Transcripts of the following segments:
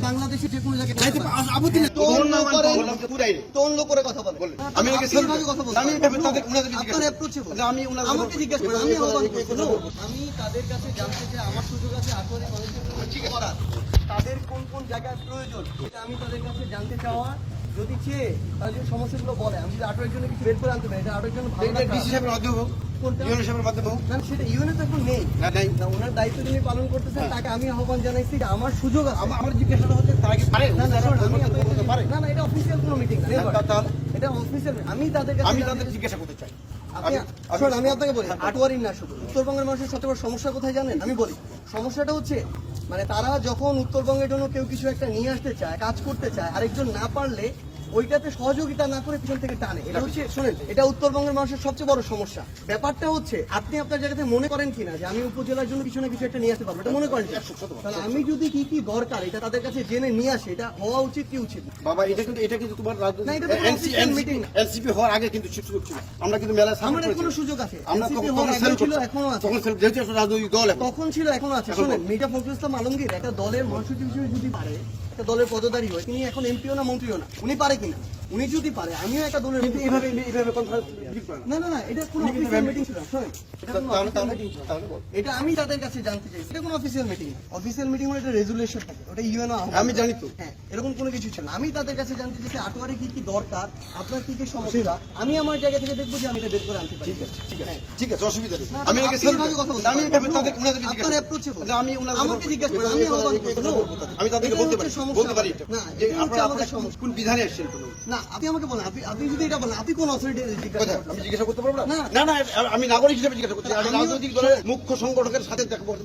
বাংলাদেশে যে কোনো জায়গায় যাইতে আপত্তি নেই। করে কথা আমি ওকে আপনি কথা বলছেন। আমি তাদের- আপনার। যে আমি আমাকে জিজ্ঞেস আমি। আমি কাছে জানতে চাই আমার সুযোগ আছে আটোয়ারি কলেজে করার তাদের কোন কোন জায়গায় প্রয়োজন এটা আমি তাদের কাছে জানতে চাওয়া। যদি চেয়ে তারা যদি সমস্যাগুলো বলে আমি যদি আটোয়ারির জন্য কিছু বের করে আনতে পারি এটা আটোয়ারির জন্য ভালো না ডিসি সাহেবের মাধ্যমে হোক, কোনটা? সাহেবের মাধ্যমে হোক। না সেটা ইউনে তো এখন নেই না, নাই। না ওনার দায়িত্ব যিনি পালন করতেছেন তাকে আমি আহ্বান জানাইছি যে আমার সুযোগ আছে আমার হচ্ছে তারা কি পারে? না, না, পারে? এটা কোনো না, তাহলে? এটা আমি তাদের কাছে আমি তাদের জিজ্ঞাসা করতে চাই আপনি- আমি- আপনাকে বলি আটোয়ারি না শুধু উত্তরবঙ্গের মানুষের সবচেয়ে বড় সমস্যা কোথায় জানেন আমি বলি সমস্যাটা হচ্ছে মানে তারা যখন উত্তরবঙ্গের জন্য কেউ কিছু একটা নিয়ে আসতে চায়, কাজ করতে চায়, আরেকজন না পারলে ওইটাতে সহযোগিতা না করে পিছন থেকে টানে। এটা হচ্ছে শোনেন এটা উত্তরবঙ্গের মানুষের সবচেয়ে বড় সমস্যা। ব্যাপারটা হচ্ছে আপনি আপনার জায়গাতে মনে করেন কিনা যে আমি উপজেলার জন্য কিছু না কিছু একটা নিয়ে আসতে পারব এটা মনে করেন তাহলে আমি যদি কি কি দরকার এটা তাদের কাছে জেনে নিয়ে আসে এটা হওয়া উচিত কি উচিত বাবা এটা কিন্তু এটা কিন্তু তোমার না, এটা। এনসিপি হওয়ার আগে কিন্তু সুযোগ ছিল আমরা কিন্তু সাপোর্ট আমাদের কোনো সুযোগ আছে। আমরা তখন সেল ছিল এখনও আছে। তখন সেল- যেহেতু রাজনৈতিক দল তখন ছিল এখনও আছে। শোনেন। মির্জা ফখরুল ইসলাম আলমগীর একটা দলের মহাসচিব হিসেবে যদি পারে একটা দলের পদধারী হয় তিনি এখন এমপিও না মন্ত্রীও না উনি পারে কিনা? উনি যদি পারে আমিও একটা দলের কিন্তু এইভাবে এইভাবে কনফারেন্স না। না না না এটা কোনো অফিসিয়াল মিটিং ছিল শোনেন এটা না। এটা আমি তাদের কাছে জানতে চাই এটা কোনো অফিসিয়াল মিটিং না। অফিসিয়াল মিটিং হলে একটা রেজুলেশন থাকে ওটা ইউএনও আমি জানি তো। হ্যাঁ এরকম কোনো কিছু ছিল আমি তাদের কাছে জানতে চাই যে আটোয়ারে কি কি দরকার আপনার কি কি সমস্যা? আমি আমার জায়গা থেকে দেখব যে আমি এটা বের করে আনতে পারি। ঠিক আছে ঠিক আছে হ্যাঁ। ঠিক আছে অসুবিধা নেই। আমি আপনি ওকে কথা বলছেন। আমি এভাবে তাদের আপনার জিজ্ঞাসা approach এ বলুন। আমি ওনাদের আমাকে জিজ্ঞাসা করেন, আমি আমি তাদেরকে বলতে পারি। বলতে পারি। না, যে আপনারা। কোন বিধানে এসেছেন বলুন না আপনি আমাকে বলেন আপনি আপনি যদি এটা বলেন আপনি কোন অথরিটি জিজ্ঞাসা আমি জিজ্ঞাসা করতে পারব না? না। না আমি নাগরিক হিসেবে জিজ্ঞাসা করছি। আমি রাজনৈতিক দলের মুখ্য সংগঠকের সাথে দেখা করতে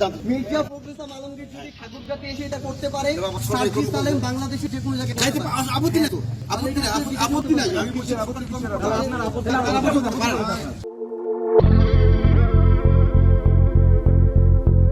মির্জা ইসলাম আলমগীর যদি ঠাকুরগাতে এসে এটা করতে পারে সার্জিস। আলম বাংলাদেশে যে কোনো জায়গায় যাইতে আপত্তি নেই তো। আপত্তি না আপত্তি নাই। আমি বলছি আপত্তি কম-